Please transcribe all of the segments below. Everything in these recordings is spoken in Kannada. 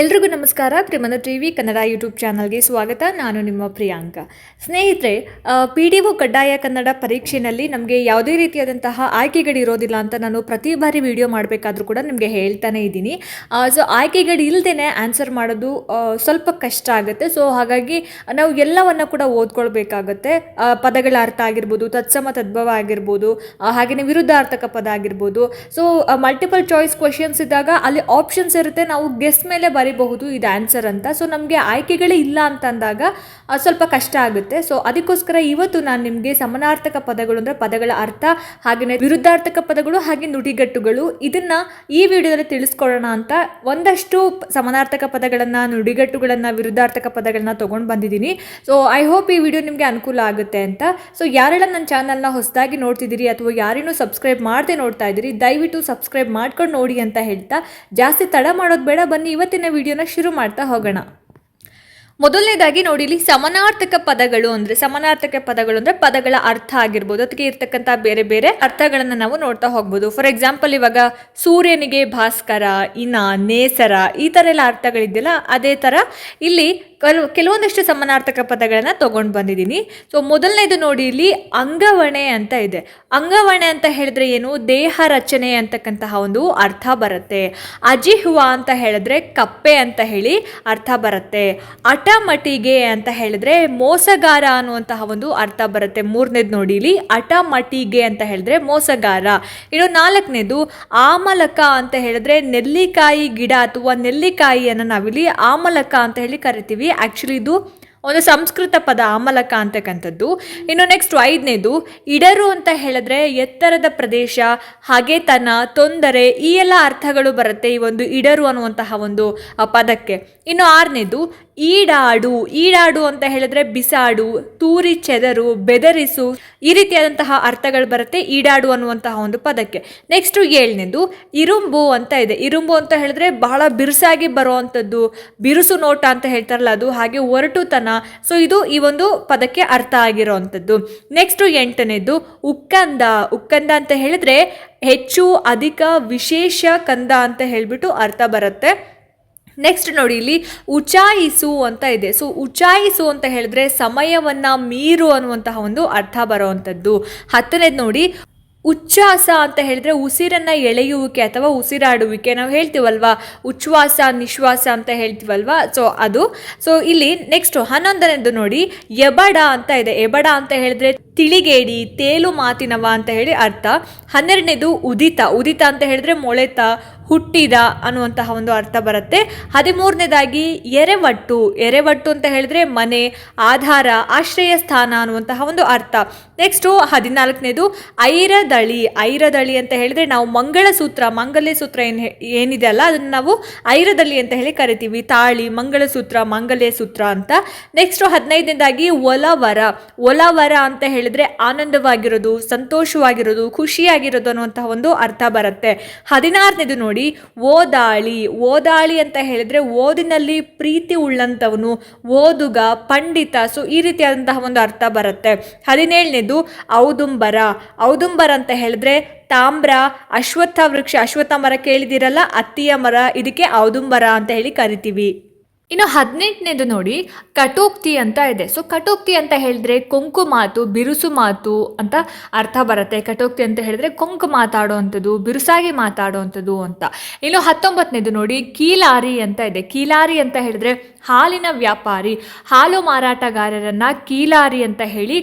ಎಲ್ರಿಗೂ ನಮಸ್ಕಾರ. ಪ್ರೇಮನ ಟಿವಿ ಕನ್ನಡ ಯೂಟ್ಯೂಬ್ ಚಾನಲ್ಗೆ ಸ್ವಾಗತ. ನಾನು ನಿಮ್ಮ ಪ್ರಿಯಾಂಕ. ಸ್ನೇಹಿತರೆ ಪಿ ಡಿ ಒ ಕಡ್ಡಾಯ ಕನ್ನಡ ಪರೀಕ್ಷೆಯಲ್ಲಿ ನಮಗೆ ಯಾವುದೇ ರೀತಿಯಾದಂತಹ ಆಯ್ಕೆಗಳಿರೋದಿಲ್ಲ ಅಂತ ನಾನು ಪ್ರತಿ ಬಾರಿ ವಿಡಿಯೋ ಮಾಡಬೇಕಾದ್ರೂ ಕೂಡ ನಿಮಗೆ ಹೇಳ್ತಾನೆ ಇದ್ದೀನಿ. ಸೊ, ಆಯ್ಕೆಗಳು ಇಲ್ಲದೇ ಆನ್ಸರ್ ಮಾಡೋದು ಸ್ವಲ್ಪ ಕಷ್ಟ ಆಗುತ್ತೆ. ಸೊ, ಹಾಗಾಗಿ ನಾವು ಎಲ್ಲವನ್ನು ಕೂಡ ಓದ್ಕೊಳ್ಬೇಕಾಗತ್ತೆ. ಪದಗಳ ಅರ್ಥ ಆಗಿರ್ಬೋದು, ತತ್ಸಮ ತದ್ಭವ ಆಗಿರ್ಬೋದು ಹಾಗೆಯೇ ವಿರುದ್ಧಾರ್ಥಕ ಪದ ಆಗಿರ್ಬೋದು. ಸೊ ಮಲ್ಟಿಪಲ್ ಚಾಯ್ಸ್ ಕ್ವಶನ್ಸ್ ಇದ್ದಾಗ ಅಲ್ಲಿ ಆಪ್ಷನ್ಸ್ ಇರುತ್ತೆ. ನಾವು ಗೆಸ್ ಮೇಲೆ ಬರೀಬಹುದು, ಇದು ಆನ್ಸರ್ ಅಂತ. ಸೊ ನಮಗೆ ಆಯ್ಕೆಗಳೇ ಇಲ್ಲ ಅಂತ ಅಂದಾಗ ಸ್ವಲ್ಪ ಕಷ್ಟ ಆಗುತ್ತೆ. ಸೊ ಅದಕ್ಕೋಸ್ಕರ ಇವತ್ತು ನಾನು ನಿಮಗೆ ಸಮನಾರ್ಥಕ ಪದಗಳು ಅಂದರೆ ಪದಗಳ ಅರ್ಥ ಹಾಗೆಯೇ ವಿರುದ್ಧಾರ್ಥಕ ಪದಗಳು ಹಾಗೆ ನುಡಿಗಟ್ಟುಗಳು, ಇದನ್ನ ಈ ವಿಡಿಯೋದಲ್ಲಿ ತಿಳಿಸ್ಕೊಡೋಣ ಅಂತ ಒಂದಷ್ಟು ಸಮನಾರ್ಥಕ ಪದಗಳನ್ನು, ನುಡಿಗಟ್ಟುಗಳನ್ನು, ವಿರುದ್ಧಾರ್ಥಕ ಪದಗಳನ್ನ ತೊಗೊಂಡು ಬಂದಿದ್ದೀನಿ. ಸೊ ಐ ಹೋಪ್ ಈ ವಿಡಿಯೋ ನಿಮಗೆ ಅನುಕೂಲ ಆಗುತ್ತೆ ಅಂತ. ಸೊ ಯಾರೆಲ್ಲ ನನ್ನ ಚಾನಲ್ನ ಹೊಸದಾಗಿ ನೋಡ್ತಿದ್ದೀರಿ ಅಥವಾ ಯಾರೇನೂ ಸಬ್ಸ್ಕ್ರೈಬ್ ಮಾಡದೆ ನೋಡ್ತಾ ಇದ್ದೀರಿ, ದಯವಿಟ್ಟು ಸಬ್ಸ್ಕ್ರೈಬ್ ಮಾಡ್ಕೊಂಡು ನೋಡಿ ಅಂತ ಹೇಳ್ತಾ. ಜಾಸ್ತಿ ತಡ ಮಾಡೋದು ಬೇಡ, ಬನ್ನಿ ಇವತ್ತಿನ ವಿಡಿಯೋನ ಶುರು ಮಾಡ್ತಾ ಹೋಗೋಣ. ಮೊದಲನೇದಾಗಿ ನೋಡಿ ಇಲ್ಲಿ ಸಮಾನಾರ್ಥಕ ಪದಗಳು ಅಂದ್ರೆ ಸಮಾನಾರ್ಥಕ ಪದಗಳು ಅಂದ್ರೆ ಪದಗಳ ಅರ್ಥ ಆಗಿರ್ಬೋದು. ಅದಕ್ಕೆ ಇರ್ತಕ್ಕಂತ ಬೇರೆ ಬೇರೆ ಅರ್ಥಗಳನ್ನ ನಾವು ನೋಡ್ತಾ ಹೋಗ್ಬೋದು. ಫಾರ್ ಎಕ್ಸಾಂಪಲ್ ಇವಾಗ ಸೂರ್ಯನಿಗೆ ಭಾಸ್ಕರ, ಇನ, ನೇಸರ ಈ ತರ ಎಲ್ಲ ಅರ್ಥಗಳಿದೆಯಲ್ಲ, ಅದೇ ತರ ಇಲ್ಲಿ ಕೆಲ, ಕೆಲವೊಂದಷ್ಟು ಸಮಾನಾರ್ಥಕ ಪದಗಳನ್ನ ತಗೊಂಡು ಬಂದಿದ್ದೀನಿ. ಸೊ ಮೊದಲನೇದು ನೋಡಿ ಇಲ್ಲಿ ಅಂಗವಣೆ ಅಂತ ಇದೆ. ಅಂಗವಣೆ ಅಂತ ಹೇಳಿದ್ರೆ ಏನು? ದೇಹ ರಚನೆ ಅಂತಕ್ಕಂತಹ ಒಂದು ಅರ್ಥ ಬರುತ್ತೆ. ಅಜಿಹುವ ಅಂತ ಹೇಳಿದ್ರೆ ಕಪ್ಪೆ ಅಂತ ಹೇಳಿ ಅರ್ಥ ಬರುತ್ತೆ. ಅಟಮಟಿಗೆ ಅಂತ ಹೇಳಿದ್ರೆ ಮೋಸಗಾರ ಅನ್ನುವಂತಹ ಒಂದು ಅರ್ಥ ಬರುತ್ತೆ. ಮೂರನೇದು ನೋಡಿ ಇಲ್ಲಿ ಅಟಮಟಿಗೆ ಅಂತ ಹೇಳಿದ್ರೆ ಮೋಸಗಾರ. ಇನ್ನು ನಾಲ್ಕನೇದು, ಆಮಲಕ ಅಂತ ಹೇಳಿದ್ರೆ ನೆಲ್ಲಿಕಾಯಿ ಗಿಡ ಅಥವಾ ನೆಲ್ಲಿಕಾಯಿಯನ್ನು ನಾವಿಲ್ಲಿ ಆಮಲಕ ಅಂತ ಹೇಳಿ ಕರಿತೀವಿ. ಆ್ಯಕ್ಚುಲಿ ಇದು ಒಂದು ಸಂಸ್ಕೃತ ಪದ, ಆಮಲಕ ಅಂತಕ್ಕಂಥದ್ದು. ಇನ್ನು ನೆಕ್ಸ್ಟ್ ಐದನೇದು, ಇಡರು ಅಂತ ಹೇಳಿದ್ರೆ ಎತ್ತರದ ಪ್ರದೇಶ, ಹಾಗೆತನ, ತೊಂದರೆ, ಈ ಎಲ್ಲ ಅರ್ಥಗಳು ಬರುತ್ತೆ ಈ ಒಂದು ಇಡರು ಅನ್ನುವಂತಹ ಒಂದು ಪದಕ್ಕೆ. ಇನ್ನು ಆರನೇದು ಈಡಾಡು ಈಡಾಡು ಅಂತ ಹೇಳಿದ್ರೆ ಬಿಸಾಡು, ತೂರಿ ಚೆದರು, ಬೆದರಿಸು, ಈ ರೀತಿಯಾದಂತಹ ಅರ್ಥಗಳು ಬರುತ್ತೆ ಈಡಾಡು ಅನ್ನುವಂತಹ ಒಂದು ಪದಕ್ಕೆ. ನೆಕ್ಸ್ಟ್ ಏಳನೇದು, ಇರುಂಬು ಅಂತ ಇದೆ. ಇರುಂಬು ಅಂತ ಹೇಳಿದ್ರೆ ಬಹಳ ಬಿರುಸಾಗಿ ಬರುವಂಥದ್ದು, ಬಿರುಸು ನೋಟ ಅಂತ ಹೇಳ್ತಾರಲ್ಲ ಅದು, ಹಾಗೆ ಒರಟುತನ. ಸೊ ಇದು ಈ ಒಂದು ಪದಕ್ಕೆ ಅರ್ಥ ಆಗಿರೋವಂಥದ್ದು. ನೆಕ್ಸ್ಟ್ ಎಂಟನೇದು, ಉಕ್ಕಂದ. ಉಕ್ಕಂದ ಅಂತ ಹೇಳಿದ್ರೆ ಹೆಚ್ಚು, ಅಧಿಕ, ವಿಶೇಷ ಕಂದ ಅಂತ ಹೇಳಿಬಿಟ್ಟು ಅರ್ಥ ಬರುತ್ತೆ. ನೆಕ್ಸ್ಟ್ ನೋಡಿ ಇಲ್ಲಿ ಉಚಾಯಿಸು ಅಂತ ಇದೆ. ಸೊ ಉಚಾಯಿಸು ಅಂತ ಹೇಳಿದ್ರೆ ಸಮಯವನ್ನ ಮೀರು ಅನ್ನುವಂತಹ ಒಂದು ಅರ್ಥ ಬರುವಂಥದ್ದು ಹತ್ತನೇದು ನೋಡಿ, ಉಚ್ಛ್ವಾಸ ಅಂತ ಹೇಳಿದ್ರೆ ಉಸಿರನ್ನ ಎಳೆಯುವಿಕೆ ಅಥವಾ ಉಸಿರಾಡುವಿಕೆ. ನಾವು ಹೇಳ್ತೀವಲ್ವಾ? ಉಚ್ಛ್ವಾಸ, ನಿಶ್ವಾಸ ಅಂತ ಹೇಳ್ತೀವಲ್ವಾ? ಸೊ ಅದು. ಸೊ ಇಲ್ಲಿ ನೆಕ್ಸ್ಟ್ ಹನ್ನೊಂದನೇದು ನೋಡಿ, ಎಬಡ ಅಂತ ಇದೆ. ಎಬಡ ಅಂತ ಹೇಳಿದ್ರೆ ತಿಳಿಗೇಡಿ, ತೇಲು ಮಾತಿನವ ಅಂತ ಹೇಳಿ ಅರ್ಥ. ಹನ್ನೆರಡನೇದು ಉದಿತ. ಉದಿತ ಅಂತ ಹೇಳಿದ್ರೆ ಮೊಳೆತ ಹುಟ್ಟಿದ ಅನ್ನುವಂತಹ ಒಂದು ಅರ್ಥ ಬರುತ್ತೆ. ಹದಿಮೂರನೇದಾಗಿ ಎರೆವಟ್ಟು. ಎರೆವಟ್ಟು ಅಂತ ಹೇಳಿದ್ರೆ ಮನೆ, ಆಧಾರ, ಆಶ್ರಯ ಸ್ಥಾನ ಅನ್ನುವಂತಹ ಒಂದು ಅರ್ಥ. ನೆಕ್ಸ್ಟು ಹದಿನಾಲ್ಕನೇದು ಐರದಳಿ. ಐರದಳಿ ಅಂತ ಹೇಳಿದ್ರೆ ನಾವು ಮಂಗಳಸೂತ್ರ ಮಂಗಲ್ಯ ಸೂತ್ರ ಏನು ಏನಿದೆ ಅಲ್ಲ, ಅದನ್ನು ನಾವು ಐರದಳಿ ಅಂತ ಹೇಳಿ ಕರಿತೀವಿ. ತಾಳಿ, ಮಂಗಳಸೂತ್ರ ಮಂಗಲ್ಯ ಸೂತ್ರ ಅಂತ. ನೆಕ್ಸ್ಟು ಹದಿನೈದನೇದಾಗಿ ಒಲವರ. ಒಲವರ ಅಂತ ಹೇಳಿದ್ರೆ ಆನಂದವಾಗಿರೋದು, ಸಂತೋಷವಾಗಿರೋದು, ಖುಷಿಯಾಗಿರೋದು ಅನ್ನುವಂತಹ ಒಂದು ಅರ್ಥ ಬರುತ್ತೆ. ಹದಿನಾರನೇದು ನೋಡಿ. ಓದಾಳಿ ಓದಾಳಿ ಅಂತ ಹೇಳಿದ್ರೆ ಓದಿನಲ್ಲಿ ಪ್ರೀತಿ ಉಳ್ಳಂಥವನು, ಓದುಗ, ಪಂಡಿತ, ಸೊ ಈ ರೀತಿಯಾದಂತಹ ಒಂದು ಅರ್ಥ ಬರುತ್ತೆ. ಹದಿನೇಳನೇದು, ಔದುಂಬರ. ಔದುಂಬರ ಅಂತ ಹೇಳಿದ್ರೆ ತಾಮ್ರ, ಅಶ್ವತ್ಥ ವೃಕ್ಷ, ಅಶ್ವತ್ಥ ಮರ ಕೇಳಿದಿರಲ್ಲ, ಅತ್ತಿಯ ಮರ, ಇದಕ್ಕೆ ಔದುಂಬರ ಅಂತ ಹೇಳಿ ಕರಿತೀವಿ. ಇನ್ನು ಹದಿನೆಂಟನೇದು ನೋಡಿ, ಕಟೋಕ್ತಿ ಅಂತ ಇದೆ. ಸೊ ಕಟೋಕ್ತಿ ಅಂತ ಹೇಳಿದ್ರೆ ಕೊಂಕು ಮಾತು, ಬಿರುಸು ಮಾತು ಅಂತ ಅರ್ಥ ಬರುತ್ತೆ. ಕಟೋಕ್ತಿ ಅಂತ ಹೇಳಿದ್ರೆ ಕೊಂಕು ಮಾತಾಡುವಂಥದ್ದು ಬಿರುಸಾಗಿ ಮಾತಾಡುವಂಥದ್ದು ಅಂತ. ಇನ್ನು ಹತ್ತೊಂಬತ್ತನೇದು ನೋಡಿ, ಕೀಲಾರಿ ಅಂತ ಇದೆ. ಕೀಲಾರಿ ಅಂತ ಹೇಳಿದ್ರೆ ಹಾಲಿನ ವ್ಯಾಪಾರಿ, ಹಾಲು ಮಾರಾಟಗಾರರನ್ನ ಕೀಲಾರಿ ಅಂತ ಹೇಳಿ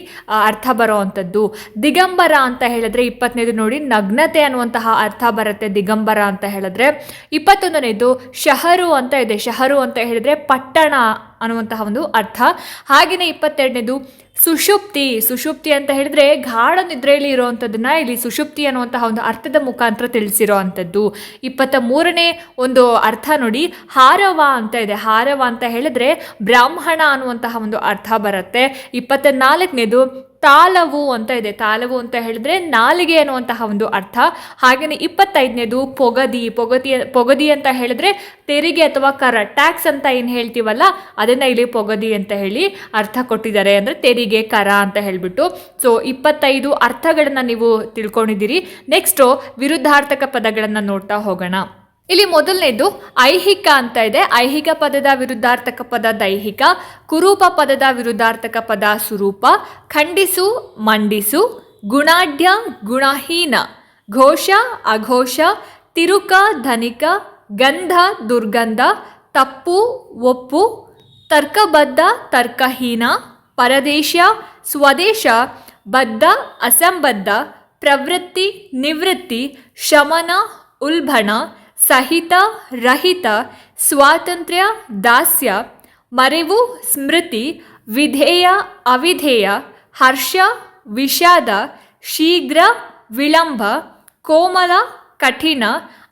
ಅರ್ಥ ಬರೋವಂಥದ್ದು ದಿಗಂಬರ ಅಂತ ಹೇಳಿದ್ರೆ ಇಪ್ಪತ್ತನೇದು ನೋಡಿ, ನಗ್ನತೆ ಅನ್ನುವಂತಹ ಅರ್ಥ ಬರುತ್ತೆ ದಿಗಂಬರ ಅಂತ ಹೇಳಿದ್ರೆ. ಇಪ್ಪತ್ತೊಂದನೇದು ಶಹರು ಅಂತ ಇದೆ. ಶಹರು ಅಂತ ಹೇಳಿದ್ರೆ ಪಟ್ಟಣ ಅನ್ನುವಂತಹ ಒಂದು ಅರ್ಥ. ಹಾಗೆಯೇ ಇಪ್ಪತ್ತೆರಡನೇದು ಸುಷುಪ್ತಿ ಸುಷುಪ್ತಿ ಅಂತ ಹೇಳಿದ್ರೆ ಗಾಢ ನಿದ್ರೆಯಲ್ಲಿ ಇರುವಂಥದ್ದನ್ನ ಇಲ್ಲಿ ಸುಷುಪ್ತಿ ಅನ್ನುವಂತಹ ಒಂದು ಅರ್ಥದ ಮುಖಾಂತರ ತಿಳಿಸಿರೋ ಅಂಥದ್ದು ಇಪ್ಪತ್ತ ಮೂರನೇ ಒಂದು ಅರ್ಥ ನೋಡಿ, ಹಾರವ ಅಂತ ಇದೆ. ಹಾರವ ಅಂತ ಹೇಳಿದ್ರೆ ಬ್ರಾಹ್ಮಣ ಅನ್ನುವಂತಹ ಒಂದು ಅರ್ಥ ಬರುತ್ತೆ. ಇಪ್ಪತ್ತ ನಾಲ್ಕನೇದು ತಾಲವು ಅಂತ ಇದೆ. ತಾಲವು ಅಂತ ಹೇಳಿದ್ರೆ ನಾಲಿಗೆ ಅನ್ನುವಂತಹ ಒಂದು ಅರ್ಥ. ಹಾಗೆಯೇ ಇಪ್ಪತ್ತೈದನೇದು ಪೊಗದಿ ಪೊಗದಿ ಪೊಗದಿ ಅಂತ ಹೇಳಿದ್ರೆ ತೆರಿಗೆ ಅಥವಾ ಕರ, ಟ್ಯಾಕ್ಸ್ ಅಂತ ಏನು ಹೇಳ್ತೀವಲ್ಲ, ಅದನ್ನ ಇಲ್ಲಿ ಪೊಗದಿ ಅಂತ ಹೇಳಿ ಅರ್ಥ ಕೊಟ್ಟಿದ್ದಾರೆ. ಅಂದ್ರೆ ತೆರಿಗೆ. ಕರ ಅಂತ ಹೇಳ್ಬಿಟ್ಟು. ಸೊ ಇಪ್ಪತ್ತೈದು ಅರ್ಥಗಳನ್ನ ನೀವು ತಿಳ್ಕೊಂಡಿದ್ದೀರಿ. ನೆಕ್ಸ್ಟು ವಿರುದ್ಧಾರ್ಥಕ ಪದಗಳನ್ನ ನೋಡ್ತಾ ಹೋಗೋಣ. ಇಲ್ಲಿ ಮೊದಲನೇದು ಐಹಿಕ ಅಂತ ಇದೆ. ಐಹಿಕ ಪದದ ವಿರುದ್ಧಾರ್ಥಕ ಪದ ದೈಹಿಕ, ಕುರೂಪ ಪದದ ವಿರುದ್ಧಾರ್ಥಕ ಪದ ಸ್ವರೂಪ ಖಂಡಿಸು, ಮಂಡಿಸು, ಗುಣಾಢ್ಯ, ಗುಣಹೀನ, ಘೋಷ, ಅಘೋಷ, ತಿರುಕ, ಧನಿಕ, ಗಂಧ, ದುರ್ಗಂಧ, ತಪ್ಪು, ಒಪ್ಪು, ತರ್ಕಬದ್ಧ, ತರ್ಕಹೀನ ಪರದೇಶ, ಸ್ವದೇಶ, ಬದ್ಧ, ಅಸಂಬದ್ಧ, ಪ್ರವೃತ್ತಿ, ನಿವೃತ್ತಿ, ಶಮನ, ಉಲ್ಬಣ, ಸಹಿತ, ರಹಿತ, ಸ್ವಾತಂತ್ರ್ಯ, ದಾಸ್ಯ, ಮರೆವು, ಸ್ಮೃತಿ, ವಿಧೇಯ, ಅವಿಧೇಯ, ಹರ್ಷ, ವಿಷಾದ, ಶೀಘ್ರ, ವಿಳಂಬ, ಕೋಮಲ, ಕಠಿಣ,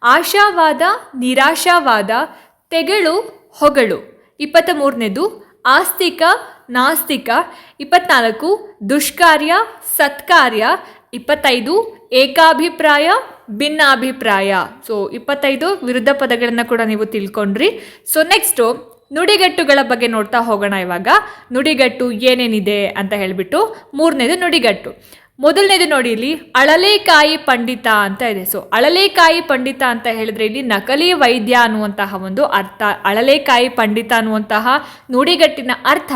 ಆಶಾವಾದ, ನಿರಾಶಾವಾದ, ತೆಗಳು, ಹೊಗಳು. ಇಪ್ಪತ್ತ ಮೂರನೇದು, ಆಸ್ತಿಕ ನಾಸ್ತಿಕ, ಇಪ್ಪತ್ನಾಲ್ಕು, ದುಷ್ಕಾರ್ಯ, ಸತ್ಕಾರ್ಯ, ಇಪ್ಪತ್ತೈದು, ಏಕಾಭಿಪ್ರಾಯ, ಭಿನ್ನಾಭಿಪ್ರಾಯ. ಸೊ ಇಪ್ಪತ್ತೈದು ವಿರುದ್ಧ ಪದಗಳನ್ನು ಕೂಡ ನೀವು ತಿಳ್ಕೊಂಡ್ರಿ. ಸೊ ನೆಕ್ಸ್ಟು ನುಡಿಗಟ್ಟುಗಳ ಬಗ್ಗೆ ನೋಡ್ತಾ ಹೋಗೋಣ ಇವಾಗ. ನುಡಿಗಟ್ಟು ಏನೇನಿದೆ ಅಂತ ಹೇಳಿಬಿಟ್ಟು ಮೂರನೇದು ನುಡಿಗಟ್ಟು. ಮೊದಲನೇದು ನೋಡಿ ಇಲ್ಲಿ, ಅಳಲೇಕಾಯಿ ಪಂಡಿತ ಅಂತ ಇದೆ. ಸೊ ಅಳಲೇಕಾಯಿ ಪಂಡಿತ ಅಂತ ಹೇಳಿದ್ರೆ ಇಲ್ಲಿ ನಕಲಿ ವೈದ್ಯ ಅನ್ನುವಂತಹ ಒಂದು ಅರ್ಥ. ಅಳಲೇಕಾಯಿ ಪಂಡಿತ ಅನ್ನುವಂತಹ ನುಡಿಗಟ್ಟಿನ ಅರ್ಥ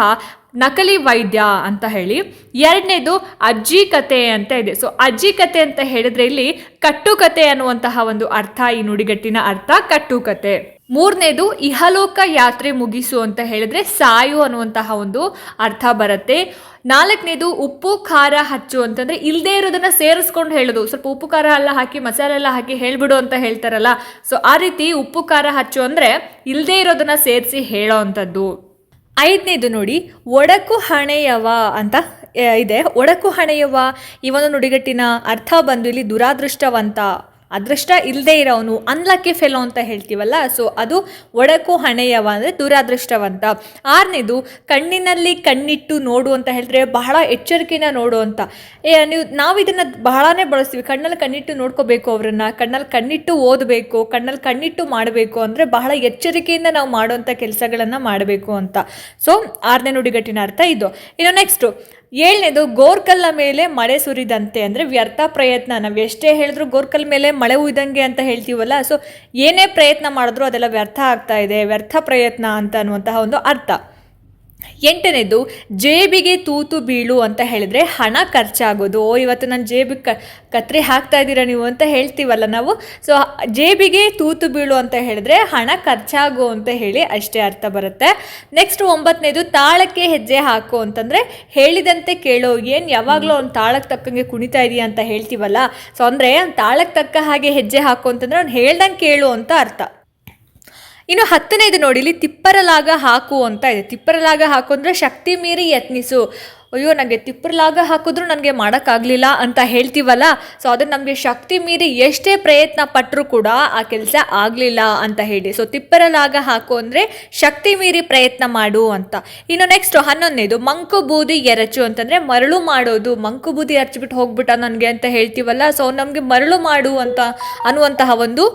ನಕಲಿ ವೈದ್ಯ ಅಂತ ಹೇಳಿ ಎರಡನೇದು ಅಜ್ಜಿ ಕತೆ ಅಂತ ಇದೆ. ಸೊ ಅಜ್ಜಿ ಕತೆ ಅಂತ ಹೇಳಿದ್ರೆ ಇಲ್ಲಿ ಕಟ್ಟುಕತೆ ಅನ್ನುವಂತಹ ಒಂದು ಅರ್ಥ, ಈ ನುಡಿಗಟ್ಟಿನ ಅರ್ಥ, ಕಟ್ಟುಕತೆ. ಮೂರನೇದು ಇಹಲೋಕ ಯಾತ್ರೆ ಮುಗಿಸು ಅಂತ ಹೇಳಿದ್ರೆ ಸಾಯು ಅನ್ನುವಂತಹ ಒಂದು ಅರ್ಥ ಬರುತ್ತೆ. ನಾಲ್ಕನೇದು ಉಪ್ಪು, ಖಾರ ಹಚ್ಚು ಅಂತಂದ್ರೆ ಇಲ್ಲದೆ ಇರೋದನ್ನ ಸೇರಿಸ್ಕೊಂಡು ಹೇಳೋದು. ಸ್ವಲ್ಪ ಉಪ್ಪು, ಖಾರ ಎಲ್ಲ ಹಾಕಿ, ಮಸಾಲೆ ಎಲ್ಲ ಹಾಕಿ ಹೇಳ್ಬಿಡು ಅಂತ ಹೇಳ್ತಾರಲ್ಲ. ಸೊ ಆ ರೀತಿ ಉಪ್ಪು, ಖಾರ ಹಚ್ಚು ಅಂದ್ರೆ ಇಲ್ಲದೆ ಇರೋದನ್ನ ಸೇರಿಸಿ ಹೇಳೋ ಅಂಥದ್ದು. ಐದನೇದು ನೋಡಿ, ಒಡಕು ಹಣೆಯವ ಅಂತ ಇದೆ. ಒಡಕು ಹಣೆಯವ ಈ ಒಂದು ನುಡಿಗಟ್ಟಿನ ಅರ್ಥ ಬಂದು ಇಲ್ಲಿ ದುರಾದೃಷ್ಟವಂತ ಅದೃಷ್ಟ ಇಲ್ಲದೆ ಇರೋವನು ಅನ್ಲಕ್ಕಿ ಫೆಲೋ ಅಂತ ಹೇಳ್ತೀವಲ್ಲ, ಸೊ ಅದು ಒಡಕು ಹಣೆಯವ ಅಂದರೆ ದುರಾದೃಷ್ಟವಂತ. ಆರನೇದು, ಕಣ್ಣಿನಲ್ಲಿ ಕಣ್ಣಿಟ್ಟು ನೋಡು ಅಂತ ಹೇಳಿದ್ರೆ ಬಹಳ ಎಚ್ಚರಿಕೆಯಿಂದ ನೋಡು ಅಂತ. ಏ, ನೀವು ನಾವು ಇದನ್ನು ಬಹಳನೇ ಬಳಸ್ತೀವಿ. ಕಣ್ಣಲ್ಲಿ ಕಣ್ಣಿಟ್ಟು ನೋಡ್ಕೋಬೇಕು ಅವರನ್ನು, ಕಣ್ಣಲ್ಲಿ ಕಣ್ಣಿಟ್ಟು ಓದಬೇಕು, ಕಣ್ಣಲ್ಲಿ ಕಣ್ಣಿಟ್ಟು ಮಾಡಬೇಕು ಅಂದರೆ ಬಹಳ ಎಚ್ಚರಿಕೆಯಿಂದ ನಾವು ಮಾಡುವಂಥ ಕೆಲಸಗಳನ್ನು ಮಾಡಬೇಕು ಅಂತ. ಸೊ, ಆರನೇ ನುಡಿಗಟ್ಟಿನ ಅರ್ಥ ಇದು. ಇನ್ನು ನೆಕ್ಸ್ಟು ಏಳನೇದು ಗೋರ್ಕಲ್ಲ ಮೇಲೆ ಮಳೆ ಸುರಿದಂತೆ. ಅಂದರೆ ವ್ಯರ್ಥ ಪ್ರಯತ್ನ. ನಾವು ಎಷ್ಟೇ ಹೇಳಿದ್ರು ಗೋರ್ಕಲ್ ಮೇಲೆ ಮಳೆ ಉಯ್ದಂಗೆ ಅಂತ ಹೇಳ್ತೀವಲ್ಲ, ಸೊ ಏನೇ ಪ್ರಯತ್ನ ಮಾಡಿದ್ರು ಅದೆಲ್ಲ ವ್ಯರ್ಥ ಆಗ್ತಾ ಇದೆ, ವ್ಯರ್ಥ ಪ್ರಯತ್ನ ಅಂತ ಅನ್ನುವಂತಹ ಒಂದು ಅರ್ಥ. ಎಂಟನೇದು, ಜೇಬಿಗೆ ತೂತು ಬೀಳು ಅಂತ ಹೇಳಿದ್ರೆ ಹಣ ಖರ್ಚಾಗೋದು. ಓ, ಇವತ್ತು ನನ್ನ ಜೇಬಿಗೆ ಕ, ಕತ್ರಿ ಹಾಕ್ತಾ ಇದ್ದೀರಾ ನೀವು ಅಂತ ಹೇಳ್ತೀವಲ್ಲ ನಾವು. ಸೊ, ಜೇಬಿಗೆ ತೂತು ಬೀಳು ಅಂತ ಹೇಳಿದ್ರೆ ಹಣ ಖರ್ಚಾಗು ಅಂತ ಹೇಳಿ ಅಷ್ಟೇ ಅರ್ಥ ಬರುತ್ತೆ. ನೆಕ್ಸ್ಟ್ ಒಂಬತ್ತನೇದು ತಾಳಕ್ಕೆ ಹೆಜ್ಜೆ ಹಾಕು ಅಂತಂದರೆ ಹೇಳಿದಂತೆ ಕೇಳೋ, ಏನು ಯಾವಾಗಲೂ ಅವ್ನು ತಾಳಕ್ಕೆ ತಕ್ಕಂಗೆ ಕುಣಿತಾ ಇದೀಯ ಅಂತ ಹೇಳ್ತೀವಲ್ಲ. ಸೊ, ಅಂದರೆ ತಾಳಕ್ಕೆ ತಕ್ಕ ಹಾಗೆ ಹೆಜ್ಜೆ ಹಾಕು ಅಂತಂದರೆ ಅವ್ನು ಹೇಳ್ದಂಗೆ ಕೇಳು ಅಂತ ಅರ್ಥ. ಇನ್ನು ಹತ್ತನೇದು ನೋಡಿ ಇಲ್ಲಿ ತಿಪ್ಪರಲಾಗ ಹಾಕು ಅಂತ ಇದೆ. ತಿಪ್ಪರಲಾಗ ಹಾಕು ಅಂದರೆ ಶಕ್ತಿ ಮೀರಿ ಯತ್ನಿಸು. ಅಯ್ಯೋ ನನಗೆ ತಿಪ್ಪರಲಾಗ ಹಾಕಿದ್ರು ನನಗೆ ಮಾಡೋಕ್ಕಾಗಲಿಲ್ಲ ಅಂತ ಹೇಳ್ತೀವಲ್ಲ? ಸೊ ಅದು ನಮಗೆ ಶಕ್ತಿ ಮೀರಿ ಎಷ್ಟೇ ಪ್ರಯತ್ನ ಪಟ್ಟರೂ ಕೂಡ ಆ ಕೆಲಸ ಆಗಲಿಲ್ಲ ಅಂತ ಹೇಳಿ. ಸೊ ತಿಪ್ಪರಲಾಗ ಹಾಕು ಅಂದರೆ ಶಕ್ತಿ ಮೀರಿ ಪ್ರಯತ್ನ ಮಾಡು ಅಂತ. ಇನ್ನು ನೆಕ್ಸ್ಟ್ ಹನ್ನೊಂದನೇದು, ಮಂಕು ಬೂದಿ ಎರಚು ಅಂತಂದರೆ ಮರಳು ಮಾಡೋದು. ಮಂಕು ಬೂದಿ ಎರಚಿಬಿಟ್ಟು ಹೋಗ್ಬಿಟ್ಟ ನನಗೆ ಅಂತ ಹೇಳ್ತೀವಲ್ಲ? ಸೊ ನಮಗೆ ಮರಳು ಮಾಡು ಅಂತ ಅನ್ನುವಂತಹ ಒಂದು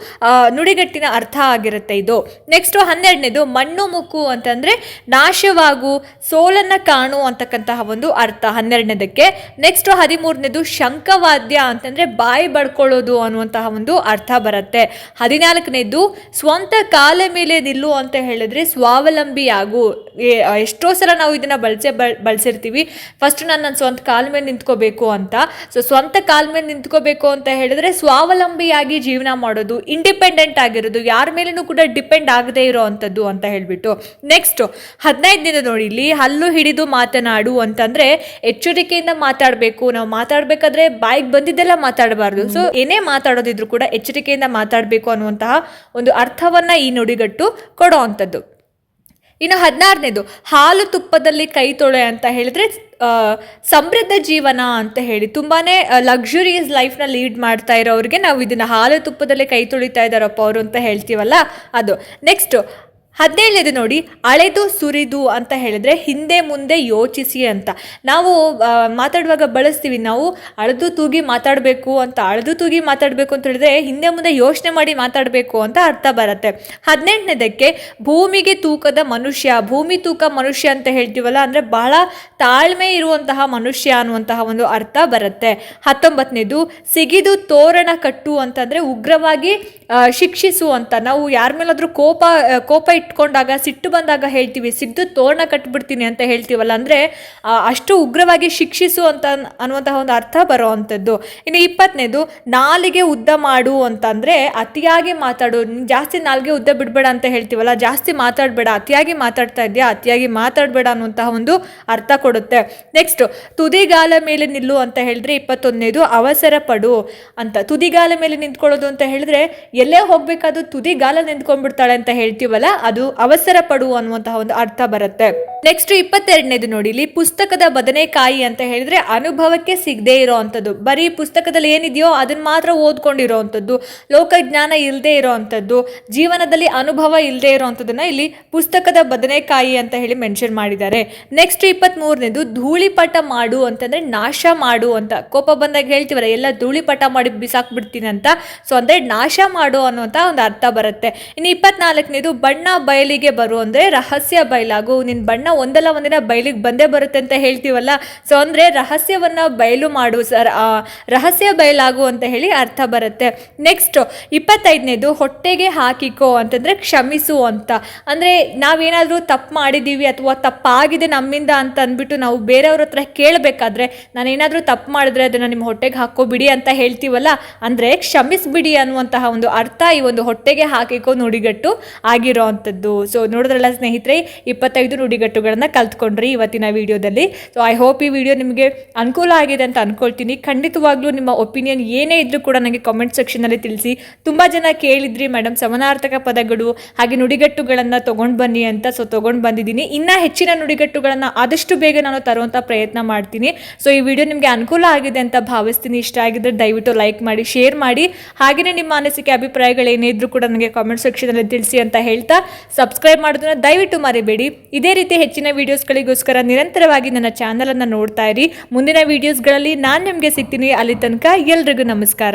ನುಡಿಗಟ್ಟಿನ ಅರ್ಥ ಆಗಿರುತ್ತೆ ಇದು. ನೆಕ್ಸ್ಟ್ ಹನ್ನೆರಡನೇದು, ಮಣ್ಣು ಮುಕ್ಕು ಅಂತಂದರೆ ನಾಶವಾಗು, ಸೋಲನ್ನು ಕಾಣು ಅಂತಕ್ಕಂತಹ ಒಂದು ಅರ್ಥ. ಹನ್ನೆರಡನೇದಕ್ಕೆ ನೆಕ್ಸ್ಟ್ ಹದಿಮೂರನೇದು ಶಂಖವಾದ್ಯ ಅಂತಂದ್ರೆ ಬಾಯಿ ಬಡ್ಕೊಳ್ಳೋದು ಅನ್ನುವಂತಹ ಒಂದು ಅರ್ಥ ಬರುತ್ತೆ. ಹದಿನಾಲ್ಕನೇದು, ಸ್ವಂತ ಕಾಲ ಮೇಲೆ ನಿಲ್ಲು ಅಂತ ಹೇಳಿದ್ರೆ ಸ್ವಾವಲಂಬಿ ಆಗು ಎಷ್ಟೋ ಸಲ ನಾವು ಇದನ್ನ ಬಳಸೇ ಬಳ ಬಳಸಿರ್ತೀವಿ. ಫಸ್ಟ್ ನಾನು ನನ್ನ ಸ್ವಂತ ಕಾಲ ಮೇಲೆ ನಿಂತ್ಕೋಬೇಕು ಅಂತ. ಸೊ ಸ್ವಂತ ಕಾಲ ಮೇಲೆ ನಿಂತ್ಕೋಬೇಕು ಅಂತ ಹೇಳಿದ್ರೆ ಸ್ವಾವಲಂಬಿಯಾಗಿ ಜೀವನ ಮಾಡೋದು ಇಂಡಿಪೆಂಡೆಂಟ್ ಆಗಿರೋದು, ಯಾರ ಮೇಲೂ ಕೂಡ ಡಿಪೆಂಡ್ ಆಗದೆ ಇರೋ ಅಂತ ಹೇಳಿಬಿಟ್ಟು. ನೆಕ್ಸ್ಟ್ ಹದಿನೈದನೇದು ನೋಡಿ, ಇಲ್ಲಿ ಹಲ್ಲು ಹಿಡಿದು ಮಾತನಾಡು ಅಂತಂದ್ರೆ ಎಚ್ಚರಿಕೆಯಿಂದ ಮಾತಾಡಬೇಕು. ನಾವು ಮಾತಾಡಬೇಕಾದ್ರೆ ಬಾಯಿಗೆ ಬಂದಿದ್ದೆಲ್ಲ ಮಾತಾಡಬಾರ್ದು. ಸೊ ಏನೇ ಮಾತಾಡೋದಿದ್ರು ಕೂಡ ಎಚ್ಚರಿಕೆಯಿಂದ ಮಾತಾಡಬೇಕು ಅನ್ನುವಂತಹ ಒಂದು ಅರ್ಥವನ್ನ ಈ ನುಡಿಗಟ್ಟು ಕೊಡೋ ಅಂಥದ್ದು. ಇನ್ನು ಹದಿನಾರನೇದು ಹಾಲು ತುಪ್ಪದಲ್ಲಿ ಕೈ ತೊಳೆ ಅಂತ ಹೇಳಿದ್ರೆ ಆ, ಸಮೃದ್ಧ ಜೀವನ ಅಂತ ಹೇಳಿ ತುಂಬಾ ಲಕ್ಸುರಿಯಸ್ ಲೈಫ್ನ ಲೀಡ್ ಮಾಡ್ತಾ ಇರೋರಿಗೆ ನಾವು ಇದನ್ನ ಹಾಲು ತುಪ್ಪದಲ್ಲಿ ಕೈ ತೊಳಿತಾ ಇದ್ದಾರಪ್ಪ ಅವರು ಅಂತ ಹೇಳ್ತೀವಲ್ಲ ಅದು. ನೆಕ್ಸ್ಟು ಹದಿನೇಳನೇದು ನೋಡಿ, ಅಳೆದು ಸುರಿದು ಅಂತ ಹೇಳಿದ್ರೆ ಹಿಂದೆ ಮುಂದೆ ಯೋಚಿಸಿ ಅಂತ. ನಾವು ಮಾತಾಡುವಾಗ ಬಳಸ್ತೀವಿ, ನಾವು ಅಳೆದು ತೂಗಿ ಮಾತಾಡಬೇಕು ಅಂತ, ಅಳೆದು ತೂಗಿ ಮಾತಾಡಬೇಕು ಅಂತ ಹೇಳಿದ್ರೆ ಹಿಂದೆ ಮುಂದೆ ಯೋಚನೆ ಮಾಡಿ ಮಾತಾಡಬೇಕು ಅಂತ ಅರ್ಥ ಬರುತ್ತೆ. ಹದಿನೆಂಟನೇದಕ್ಕೆ, ಭೂಮಿಗೆ ತೂಕದ ಮನುಷ್ಯ, ಭೂಮಿ ತೂಕ ಮನುಷ್ಯ ಅಂತ ಹೇಳ್ತೀವಲ್ಲ, ಅಂದರೆ ಬಹಳ ತಾಳ್ಮೆ ಇರುವಂತಹ ಮನುಷ್ಯ ಅನ್ನುವಂತಹ ಒಂದು ಅರ್ಥ ಬರುತ್ತೆ. ಹತ್ತೊಂಬತ್ತನೇದು, ಸಿಗಿದು ತೋರಣ ಕಟ್ಟು ಅಂತಂದರೆ ಉಗ್ರವಾಗಿ ಶಿಕ್ಷಿಸು ಅಂತ. ನಾವು ಯಾರ ಮೇಲಾದರೂ ಕೋಪ ಕೋಪ ಇಟ್ಕೊಂಡಾಗ ಸಿಟ್ಟು ಬಂದಾಗ ಹೇಳ್ತೀವಿ ಸಿದ್ದು ತೋರಣ ಕಟ್ಬಿಡ್ತೀನಿ ಅಂತ ಹೇಳ್ತೀವಲ್ಲ, ಅಂದರೆ ಅಷ್ಟು ಉಗ್ರವಾಗಿ ಶಿಕ್ಷಿಸು ಅಂತ ಅನ್- ಅನ್ನುವಂತಹ ಒಂದು ಅರ್ಥ ಬರೋ ಅಂಥದ್ದು ಇನ್ನು ಇಪ್ಪತ್ತನೇದು, ನಾಲಿಗೆ ಉದ್ದ ಮಾಡು ಅಂತಂದರೆ, ಅತಿಯಾಗಿ ಮಾತಾಡು ಜಾಸ್ತಿ ನಾಲಿಗೆ ಉದ್ದ ಬಿಡಬೇಡ ಅಂತ ಹೇಳ್ತೀವಲ್ಲ, ಜಾಸ್ತಿ ಮಾತಾಡಬೇಡ, ಅತಿಯಾಗಿ ಮಾತಾಡ್ತಾ ಇದೆಯಾ ಅತಿಯಾಗಿ ಮಾತಾಡಬೇಡ ಅನ್ನುವಂತಹ ಒಂದು ಅರ್ಥ ಕೊಡುತ್ತೆ. ನೆಕ್ಸ್ಟ್ ತುದಿಗಾಲ ಮೇಲೆ ನಿಲ್ಲು ಅಂತ ಹೇಳಿದ್ರೆ ಇಪ್ಪತ್ತೊಂದನೇದು, ಅವಸರ ಪಡು ಅಂತ. ತುದಿಗಾಲ ಮೇಲೆ ನಿಂತ್ಕೊಳ್ಳೋದು ಅಂತ ಹೇಳಿದ್ರೆ, ಎಲ್ಲೇ ಹೋಗ್ಬೇಕಾದ್ರೂ ತುದಿಗಾಲ ನಿಂತ್ಕೊಂಡ್ಬಿಡ್ತಾಳೆ ಅಂತ ಹೇಳ್ತೀವಲ್ಲ ಅದು ಅವಸರ ಪಡು ಅನ್ನುವಂತಹ ಒಂದು ಅರ್ಥ ಬರುತ್ತೆ. ನೆಕ್ಸ್ಟ್ ಇಪ್ಪತ್ತೆರಡನೇದು ನೋಡಿ ಇಲ್ಲಿ ಪುಸ್ತಕದ ಬದನೆಕಾಯಿ ಅಂತ ಹೇಳಿದ್ರೆ ಅನುಭವಕ್ಕೆ ಸಿಗದೆ ಇರೋ ಅಂಥದ್ದು ಬರೀ ಪುಸ್ತಕದಲ್ಲಿ ಏನಿದೆಯೋ ಅದನ್ನ ಮಾತ್ರ ಓದ್ಕೊಂಡಿರೋ ಅಂಥದ್ದು ಲೋಕಜ್ಞಾನ ಇಲ್ಲದೆ ಇರೋ ಅಂಥದ್ದು ಜೀವನದಲ್ಲಿ ಅನುಭವ ಇಲ್ಲದೆ ಇರೋ ಅಂಥದ್ದನ್ನ ಇಲ್ಲಿ ಪುಸ್ತಕದ ಬದನೆಕಾಯಿ ಅಂತ ಹೇಳಿ ಮೆನ್ಷನ್ ಮಾಡಿದ್ದಾರೆ. ನೆಕ್ಸ್ಟ್ ಇಪ್ಪತ್ತ್ ಮೂರನೇದು ಧೂಳಿಪಟ ಮಾಡು ಅಂತಂದ್ರೆ ನಾಶ ಮಾಡು ಅಂತ. ಕೋಪ ಬಂದಾಗ ಹೇಳ್ತೀವಲ್ಲ, ಎಲ್ಲ ಧೂಳಿಪಟ ಮಾಡಿ ಬಿಸಾಕ್ಬಿಡ್ತೀನಿ ಅಂತ. ಸೊ ಅಂದ್ರೆ ನಾಶ ಮಾಡು ಅನ್ನುವಂಥ ಒಂದು ಅರ್ಥ ಬರುತ್ತೆ. ಇನ್ನು ಇಪ್ಪತ್ನಾಲ್ಕನೇದು, ಬಣ್ಣ ಬಯಲಿಗೆ ಬರು ಅಂದ್ರೆ ರಹಸ್ಯ ಬಯಲಾಗು ನಿನ್ನ ಬಣ್ಣ ಒಂದಲ್ಲ ಒಂದಿನ ಬಯಲಿಗೆ ಬಂದೇ ಬರುತ್ತೆ ಅಂತ ಹೇಳ್ತೀವಲ್ಲ. ಸೊ ಅಂದ್ರೆ ರಹಸ್ಯವನ್ನ ಬಯಲು ಮಾಡು ಸರ್. ರಹಸ್ಯ ಬಯಲಾಗು ಅಂತ ಹೇಳಿ ಅರ್ಥ ಬರುತ್ತೆ. ನೆಕ್ಸ್ಟ್ ಇಪ್ಪತ್ತೈದನೇದು ಹೊಟ್ಟೆಗೆ ಹಾಕಿಕೋ ಅಂತಂದ್ರೆ ಕ್ಷಮಿಸು ಅಂತ. ಅಂದ್ರೆ ನಾವೇನಾದರೂ ತಪ್ಪು ಮಾಡಿದೀವಿ ಅಥವಾ ತಪ್ಪಾಗಿದೆ ನಮ್ಮಿಂದ ಅಂತ ಅಂದ್ಬಿಟ್ಟು ನಾವು ಬೇರೆಯವ್ರ ಹತ್ರ ಕೇಳಬೇಕಾದ್ರೆ, ನಾನೇನಾದರೂ ತಪ್ಪು ಮಾಡಿದ್ರೆ ಅದನ್ನ ನಿಮ್ಮ ಹೊಟ್ಟೆಗೆ ಹಾಕೋಬಿಡಿ ಅಂತ ಹೇಳ್ತೀವಲ್ಲ. ಅಂದ್ರೆ ಕ್ಷಮಿಸ್ಬಿಡಿ ಅನ್ನುವಂತಹ ಒಂದು ಅರ್ಥ ಈ ಒಂದು ಹೊಟ್ಟೆಗೆ ಹಾಕಿಕೋ ನುಡಿಗಟ್ಟು ಆಗಿರೋ ಸೊ ನೋಡಿದ್ರಲ್ಲ ಸ್ನೇಹಿತರೆ, ಇಪ್ಪತ್ತೈದು ನುಡಿಗಟ್ಟುಗಳನ್ನ ಕಲ್ತ್ಕೊಂಡ್ರಿ ಇವತ್ತಿನ ವಿಡಿಯೋದಲ್ಲಿ. ಸೊ ಐ ಹೋಪ್ ಈ ವಿಡಿಯೋ ನಿಮಗೆ ಅನುಕೂಲ ಆಗಿದೆ ಅಂತ ಅಂದ್ಕೊಳ್ತೀನಿ ಖಂಡಿತವಾಗ್ಲೂ ನಿಮ್ಮ ಒಪಿನಿಯನ್ ಏನೇ ಇದ್ರೂ ಕೂಡ ನನಗೆ ಕಾಮೆಂಟ್ ಸೆಕ್ಷನಲ್ಲಿ ತಿಳಿಸಿ. ತುಂಬ ಜನ ಕೇಳಿದ್ರಿ ಮೇಡಮ್ ಸಮಾನಾರ್ಥಕ ಪದಗಳು, ಹಾಗೆ ನುಡಿಗಟ್ಟುಗಳನ್ನು ತೊಗೊಂಡು ಬನ್ನಿ ಅಂತ. ಸೊ ತೊಗೊಂಡು ಬಂದಿದ್ದೀನಿ. ಇನ್ನೂ ಹೆಚ್ಚಿನ ನುಡಿಗಟ್ಟುಗಳನ್ನು ಆದಷ್ಟು ಬೇಗ ನಾನು ತರುವಂಥ ಪ್ರಯತ್ನ ಮಾಡ್ತೀನಿ. ಸೊ ಈ ವಿಡಿಯೋ ನಿಮಗೆ ಅನುಕೂಲ ಆಗಿದೆ ಅಂತ ಭಾವಿಸ್ತೀನಿ. ಇಷ್ಟ ಆಗಿದ್ರೆ ದಯವಿಟ್ಟು ಲೈಕ್ ಮಾಡಿ ಶೇರ್ ಮಾಡಿ. ಹಾಗೆಯೇ ನಿಮ್ಮ ಅನಿಸಿಕೆ, ಅಭಿಪ್ರಾಯಗಳೇನೇ ಇದ್ರೂ ಕೂಡ ನನಗೆ ಕಾಮೆಂಟ್ ಸೆಕ್ಷನಲ್ಲಿ ತಿಳಿಸಿ ಅಂತ ಹೇಳ್ತಾ ಸಬ್ಸ್ಕ್ರೈಬ್ ಮಾಡೋದನ್ನು ದಯವಿಟ್ಟು ಮರಿಬೇಡಿ. ಇದೇ ರೀತಿ ಹೆಚ್ಚಿನ ವೀಡಿಯೋಸ್ಗಳಿಗೋಸ್ಕರ ನಿರಂತರವಾಗಿ ನನ್ನ ಚಾನಲನ್ನು ನೋಡ್ತಾ ಇರಿ. ಮುಂದಿನ ವೀಡಿಯೋಸ್ಗಳಲ್ಲಿ ನಾನು ನಿಮಗೆ ಸಿಗ್ತೀನಿ. ಅಲ್ಲಿ ತನಕ ಎಲ್ರಿಗೂ ನಮಸ್ಕಾರ.